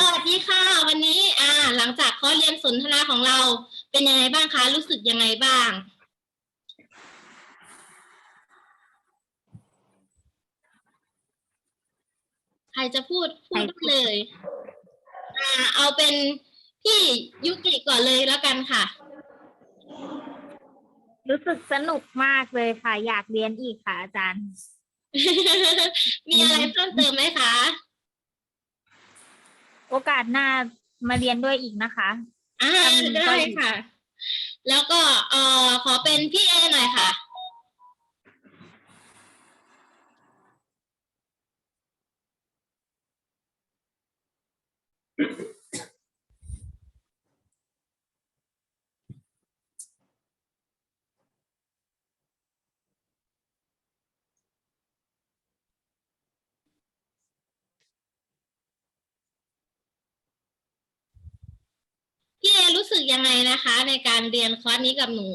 สวัสดีค่ะ วันนี้อ่า หลังจากคอเรียนสนทนาของเราเป็นยังไงบ้างคะ รู้สึกยังไงบ้าง ใครจะพูดพูดได้เลยอ่าเอาเป็นพี่ยุกิก่อนเลยแล้วกันค่ะ รู้สึกสนุกมากเลยค่ะ อยากเรียนอีกค่ะอาจารย์ มีอะไรเพิ่มเติมไหมคะ โอกาสหน้ามาเรียนด้วยอีกนะคะอ่าทำได้ค่ะ แล้วก็เอ่อขอเป็นพี่เอหน่อยค่ะ สึกยังไงนะคะ ในการเรียนคอร์สนี้กับหนู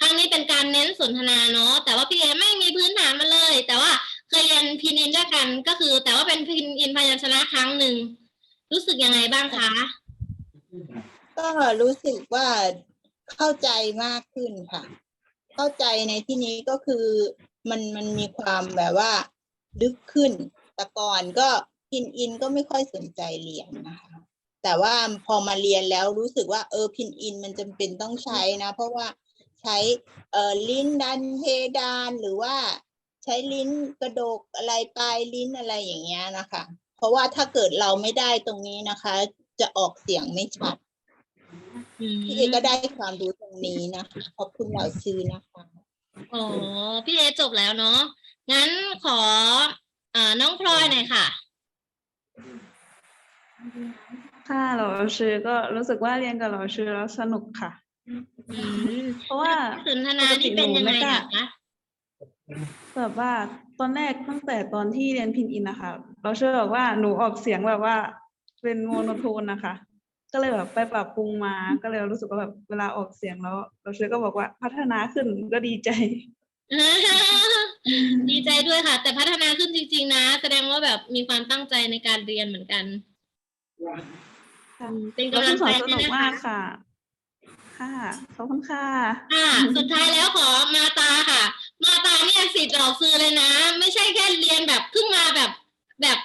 ครั้งนี้เป็นการเน้นสนทนาเนาะแต่ว่าพี่เอไม่มีพื้นฐานมาเลย แต่ว่าเคยเรียนพินอินด้วยกันก็คือ แต่ว่าเป็นพินอินพยัญชนะครั้งหนึ่งรู้สึกยังไงบ้างคะก็รู้สึกว่าเข้าใจมากขึ้นค่ะ เข้าใจในที่นี้ก็คือมันมันมีความแบบว่า ลึกขึ้น แต่ก่อนก็พินอินก็ไม่ค่อยสนใจเรียนนะคะ แต่ว่าพอมาเรียนแล้วรู้สึกว่าเออพินอินมันจำเป็นต้องใช้นะ เพราะว่าใช้เอ่อลิ้นดันเพดานหรือว่าใช้ลิ้นกระดกอะไรปลายลิ้นอะไรอย่างเงี้ยนะคะ เพราะว่าถ้าเกิดเราไม่ได้ตรงนี้นะคะ จะออกเสียงไม่ชัดพี่เอก็ได้ความรู้ตรงนี้นะคะขอบคุณเราชื่อนะคะอ๋อพี่เอจบแล้วเนาะงั้นขออ่าน้องพลอยหน่อยค่ะ ค่ะเหล่าชื่อก็รู้สึกว่าเรียนกับเหล่าชื่อแล้วสนุกค่ะอืมเพราะว่าสนทนานี่เป็นยังไงอะคะแบบว่าตอนแรกตั้งแต่ตอนที่เรียนพินอินนะคะเราเชื่อแบบว่าหนูออกเสียงแบบว่า เป็นโมโนโทนนะคะ ก็เลยแบบไปปรับปรุงมา ก็เลยรู้สึกว่าแบบเวลาออกเสียงแล้ว เราเชื่อก็บอกว่าพัฒนาขึ้นก็ดีใจ ดีใจด้วยค่ะ แต่พัฒนาขึ้นจริง ๆ นะ แสดงว่าแบบมีความตั้งใจในการเรียนเหมือนกันค่ะอืม เป็นแล้วกำลัคุงณสใจอนสให้นุกนะมาคะกค่ะ ค่ะขอบคุณค่ะค่ะสุดท้ายแล้วขอมาตาค่ะ มาตาเนี่ยสิทธิ์หลอกซื้อเลยนะ ไม่ใช่แค่เรียนแบบเพิ่งมาแบบแบบ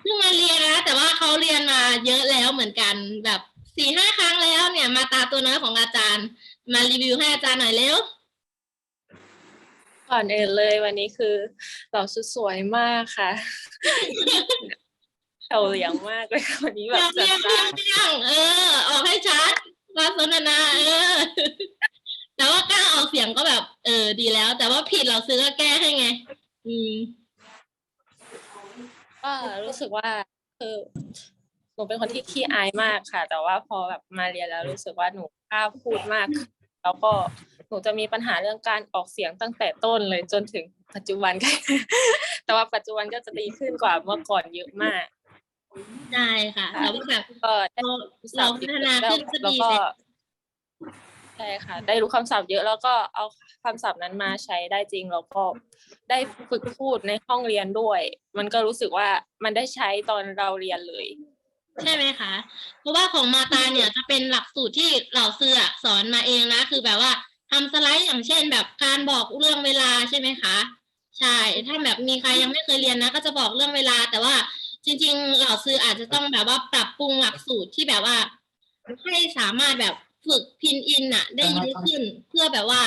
เพิ่งมาเรียนนะแต่ว่าเขาเรียนมาเยอะแล้วเหมือนกันแบบสี่ห้าครั้งแล้วเนี่ยมาตาตัวน้อยของอาจารย์ มารีวิวให้อาจารย์หน่อยเร็วก่อนอื่นเลยวันนี้คือเราชุดสวยมากค่ะ เราเหลียงมากเลยค่ะวันนี้แบบเรีจัยดงจ้านเรียงเออ ออกให้ชัดมาสนทนาเออ แต่ว่ากล้าออกเสียงก็แบบ เออ ดีแล้ว แต่ว่าผิดเราซื้อก็แก้ให้ไง อืมก็รู้สึกว่าคือหนูเป็นคนที่ขี้อายมากค่ะ แต่ว่าพอแบบมาเรียนแล้วรู้สึกว่าหนูกล้าพูดมากขึ้นแล้วก็หนูจะมีปัญหาเรื่องการออกเสียงตั้งแต่ต้นเลยจนถึงปัจจุบันแต่ว่าปัจจุบันก็จะดีขึ้นกว่าเมื่อก่อนเยอะมาก ใช่ค่ะแต่ว่าแบบก็ได้เราเราพัฒนาขึ้นก็แล้วดีก็เลยใช่ค่ะ ได้รู้คำศัพท์เยอะแล้วก็เอาคำศัพท์นั้นมาใช้ได้จริงแล้วก็ได้ฝึกพูดในห้องเรียนด้วย มันก็รู้สึกว่ามันได้ใช้ตอนเราเรียนเลย ใช่ไหมคะ เพราะว่าของมาตาเนี่ยจะเป็นหลักสูตรที่เหล่าซื้ออะสอนมาเองนะ คือแบบว่าทำสไลด์อย่างเช่น แบบการบอกเรื่องเวลาใช่ไหมคะ ใช่ ถ้าแบบมีใครยังไม่เคยเรียนนะ ก็จะบอกเรื่องเวลา แต่ว่า จริงๆ เหล่าซื้ออาจจะต้องแบบว่าปรับปรุงหลักสูตรที่แบบว่า ให้สามารถแบบฝึกพินอินอะได้เยอะขึ้นเพื่อแบบว่า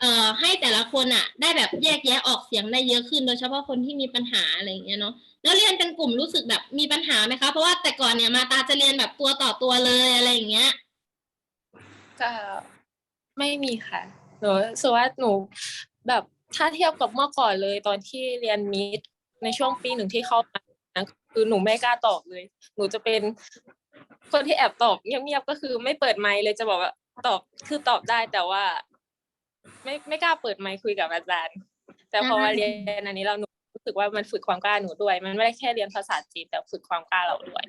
เอ่อให้แต่ละคนอะได้แบบแยกแยะออกเสียงได้เยอะขึ้น โดยเฉพาะคนที่มีปัญหาอะไรอย่างเงี้ยเนาะแล้วเรียนเป็นกลุ่มรู้สึกแบบมีปัญหาไหมคะ เพราะว่าแต่ก่อนเนี่ยมาตาจะเรียนแบบตัวต่อตัวเลยอะไรอย่างเงี้ยก็ไม่มีค่ะหนูรู้สึกว่าหนูแบบถ้าเทียบกับเมื่อก่อนเลยตอนที่เรียนมีดในช่วงปีหนึ่งที่เข้ามานะ คือหนูไม่กล้าตอบเลย หนูจะเป็นคนที่แอบตอบเงียบๆก็คือไม่เปิดไมค์เลยจะบอกว่าตอบคือตอบได้แต่ว่า ไม่ไม่กล้าเปิดไมค์คุยกับอาจารย์ แต่พอมาเรียนอันนี้เราหนูรู้สึกว่ามันฝึกความกล้าหนูด้วย มันไม่ได้แค่เรียนภาษาจีนแต่ฝึกความกล้าเราด้วย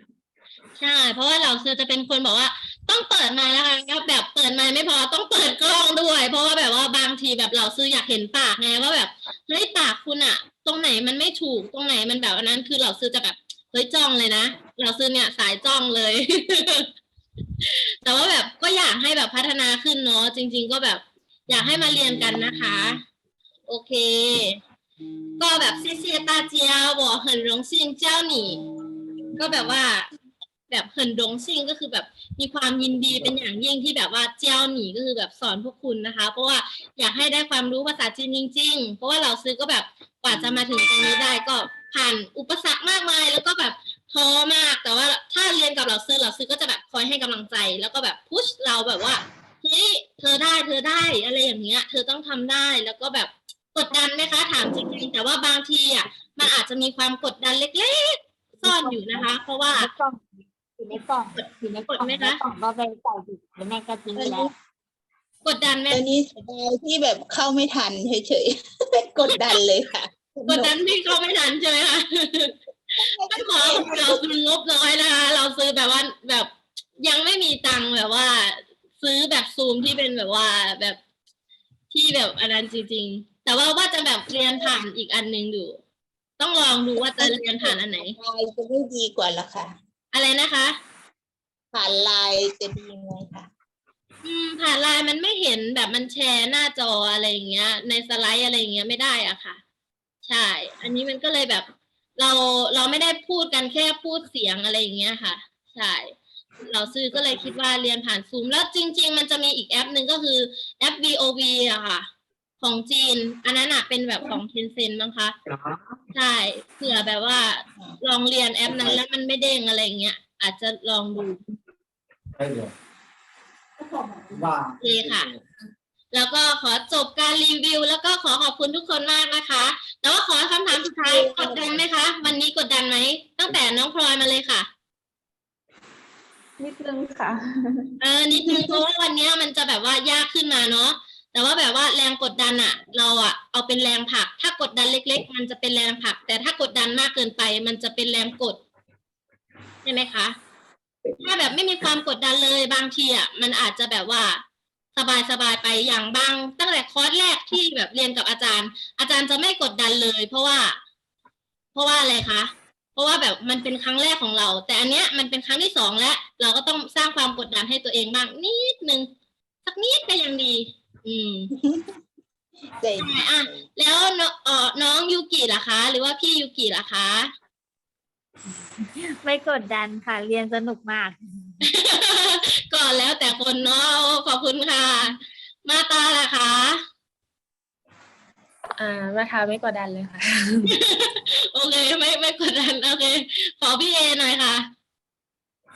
ใช่ เพราะว่าเราซือจะเป็นคนบอกว่าต้องเปิดไมค์นะคะแล้วแบบเปิดไมค์ไม่พอต้องเปิดกล้องด้วย เพราะว่าแบบว่าบางทีแบบเราซื้ออยากเห็นปากไงว่าแบบเฮ้ยปากคุณอะตรงไหนมันไม่ถูกตรงไหนมันแบบอันนั้นคือเราซื้อจะแบบ เฮ้ยจองเลยนะ เราซื้อเนี่ยสายจองเลย แต่ว่าแบบก็อยากให้แบบพัฒนาขึ้นเนาะจริง ๆ ก็แบบ อยากให้มาเรียนกันนะคะ โอเค ก็แบบเซียเตาเจียวบอกเหินหลงซิงเจ้าหนีก็แบบว่า แบบเหินดงซิงก็คือแบบมีความยินดีเป็นอย่างยิ่งที่แบบว่าเจ้าหนีก็คือแบบสอนพวกคุณนะคะ เพราะว่าอยากให้ได้ความรู้ภาษาจีนจริง ๆ เพราะว่าเราซื้อก็แบบกว่าจะมาถึงตรงนี้ได้ก็ ผ่านอุปสรรคมากมาย แล้วก็แบบท้อมากแต่ว่าถ้าเรียนกับเราซื้อเราซื้อก็จะแบบคอยให้กำลังใจ แล้วก็แบบพุชเราแบบว่าเฮ้ยเธอได้เธอได้อะไรอย่างเงี้ย เธอต้องทำได้แล้วก็แบบกดดันไหมคะ ถามจริงๆแต่ว่าบางทีอะมันอาจจะมีความกดดันเล็กๆ ซ่อนอยู่นะคะ เพราะว่าในกล่องอยู่ในกล่องอยู่ในกล่องกดไหมคะในกล่องก็ไปใส่อยู่แล้วแม่ก็ทิ้งไปแล้วกดดันไหมตอนนี้เสียดายที่แบบเข้าไม่ทันเฉยๆกดดันเลยค่ะ กดดันที่เข้าไม่ทันใช่ไหมคะไม่ขอเราซื้องบน้อยนะคะเราซื้อแบบว่าแบบยังไม่มีตังค์แบบว่า ซื้อแบบซูมที่เป็นแบบว่าแบบที่แบบอันนั้นจริงๆแต่ว่าว่าจะแบบเรียนผ่านอีกอันหนึ่งอยู่ต้องลองดูว่าจะเรียนผ่านอันไหนไลน์จะไม่ดีกว่าละค่ะอะไรนะคะ ผ่านไลน์จะดีไหมคะอืมผ่านไลน์มันไม่เห็นแบบมันแชร์หน้าจออะไรอย่างเงี้ย ในสไลด์อะไรอย่างเงี้ยไม่ได้อะค่ะ ใช่ อันนี้มันก็เลยแบบ เราเราไม่ได้พูดกันแค่พูดเสียงอะไรอย่างเงี้ยค่ะ ใช่ เราซื้อก็เลยคิดว่าเรียนผ่านซูม แล้วจริง ๆ มันจะมีอีกแอปหนึ่งก็คือแอป VOV อะค่ะ ของจีน อันนั้นอะเป็นแบบของ Tencent มั้งคะ ใช่เผื่อแบบว่าลองเรียนแอปนั้นแล้วมันไม่เด้งอะไรอย่างเงี้ย อาจจะลองดูโอเคค่ะ แล้วก็ขอจบการรีวิว แล้วก็ขอขอบคุณทุกคนมากนะคะ แต่ว่าขอคำถามสุดท้ายกดดันไหมคะ วันนี้กดดันไหมตั้งแต่น้องพลอยมาเลยค่ะ นิดนึงค่ะ เออนิดนึงเพราะว่าวันเนี้ยมันจะแบบว่ายากขึ้นมาเนาะแต่ว่าแบบว่าแรงกดดันอะเราอะเอาเป็นแรงผลัก ถ้ากดดันเล็ก ๆ มันจะเป็นแรงผลัก แต่ถ้ากดดันมากเกินไป มันจะเป็นแรงกดใช่ไหมคะถ้าแบบไม่มีความกดดันเลยบางทีอะมันอาจจะแบบว่า สบายสบายๆไปอย่างบาง ตั้งแต่คอร์สแรกที่แบบเรียนกับอาจารย์ อาจารย์จะไม่กดดันเลย เพราะว่า เพราะว่าอะไรคะ เพราะว่าแบบมันเป็นครั้งแรกของเรา แต่อันเนี้ยมันเป็นครั้งที่สองแล้ว เราก็ต้องสร้างความกดดันให้ตัวเองบ้างนิดนึงสักนิดก็ยังดี อืมใจใช่อะแล้วน้องเอ่อน้องยูกิล่ะคะ หรือว่าพี่ยูกิล่ะคะ ไม่กดดันค่ะ เรียนสนุกมาก ก่อนแล้วแต่คนเนาะขอบคุณค่ะ มาตาล่ะคะอ่ามาทาไม่กดดันเลยค่ะ โอเคไม่ไม่กดดันโอเค ขอพี่เอหน่อยค่ะ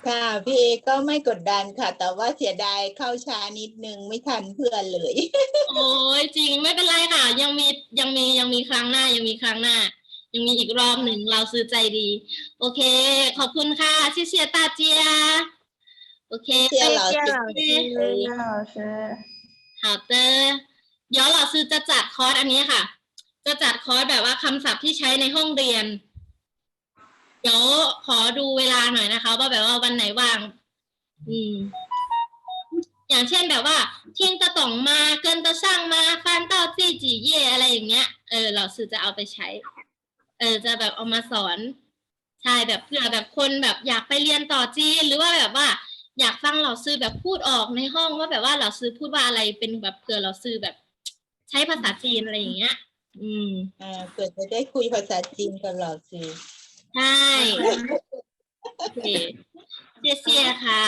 ค่ะพี่เอก็ไม่กดดันค่ะ แต่ว่าเสียดายเข้าช้านิดนึงไม่ทันเพื่อนเลย โอ้ยจริงไม่เป็นไรค่ะ ยังมียังมียังมีครั้งหน้ายังมีครั้งหน้า ยังมีอีกรอบหนึ่งเราซื้อใจดี โอเค ขอบคุณค่ะชิเชียตาเจีย โอเคเชียร์เราเชียร์เราโอเคใช่好的เดี๋ยวเราซื้อจะจัดคอร์สอันนี้ค่ะ จะจัดคอร์สแบบว่าคำศัพท์ที่ใช้ในห้องเรียน เดี๋ยวขอดูเวลาหน่อยนะคะ ว่าแบบว่าวันไหนว่าง อืม อย่างเช่นแบบว่า เที่ยงตะต่องมา เกินตะช่างมา ฟันเต้าจี้จีเย่อะไรอย่างเงี้ย เออ เราซื้อจะเอาไปใช้ เออ จะแบบเอามาสอน ใช่แบบเผื่อแบบคนแบบอยากไปเรียนต่อจีนหรือว่าแบบว่า อยากฟังเราซื้อแบบพูดออกในห้องว่าแบบว่าเราซื้อพูดว่าอะไรเป็นแบบเผื่อเราซื้อแบบ ใช้ภาษาจีนอะไรอย่างเงี้ย อืมอ่าเกิดจะได้คุยภาษาจีนกับเราสิใช่โอเคเสียเสียค่ะ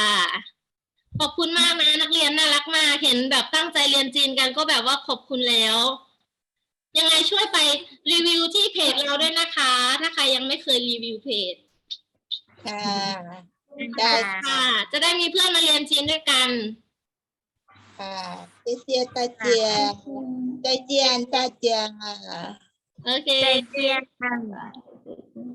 ขอบคุณมากนะนักเรียนน่ารักมากเห็นแบบตั้งใจเรียนจีนกันก็แบบว่าขอบคุณแล้ว ยังไงช่วยไปรีวิวที่เพจเราด้วยนะคะ ถ้าใครยังไม่เคยรีวิวเพจค่ะ ได้ค่ะ จะได้มีเพื่อนมาเรียนจีนด้วยกันค่ะเชียเชียร์ตาเจียใจเจียนตาเจียโอเคใจเจียน